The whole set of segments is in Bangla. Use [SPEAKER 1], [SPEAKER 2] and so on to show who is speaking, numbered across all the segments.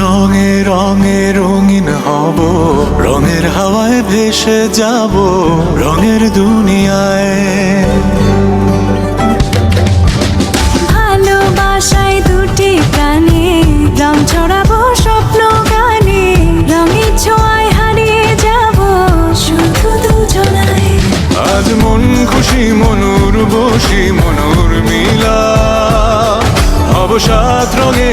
[SPEAKER 1] রঙে রঙে রঙিন হব। রঙের হাওয়ায় ভেসে যাব রঙের দুনিয়ায়।
[SPEAKER 2] ভালোবাসায় দুটি প্রাণে রং ছড়াবো স্বপ্ন গানে। রঙের ছোঁয়ায় হারিয়ে যাব শুধু দুজনায়।
[SPEAKER 1] আজ মন খুশি মনুর বসি মনুর মিলা। অবসাদ রঙে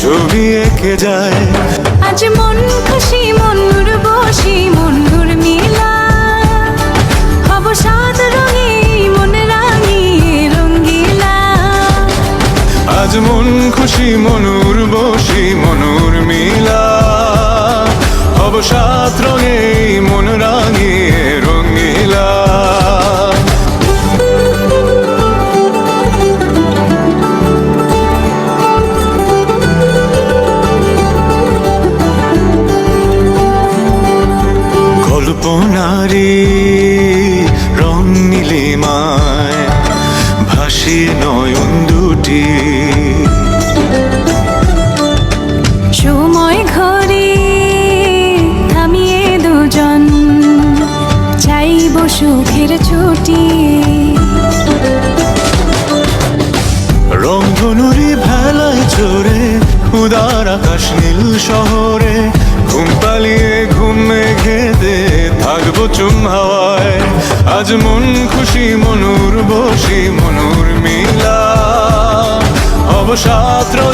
[SPEAKER 1] ছবি এঁকে যায়।
[SPEAKER 2] আজ মন খুশি মনুর বসি মনুর মিলা। হব সাত রঙে মন রঙ্গিলা
[SPEAKER 1] আজ মন খুশি মনুর বসি মনুর মিলা। হব সাত
[SPEAKER 2] চাইব সুখের ছুটি।
[SPEAKER 1] রংধনুরি ভেলায় চড়ে, উদার আকাশ নীল শহরে, ঘুম পালিয়ে ঘুম মেঘেতে থাকব চুম হাওয়ায়। আজ মন খুশি মনুর বসি মনুর মিলা রা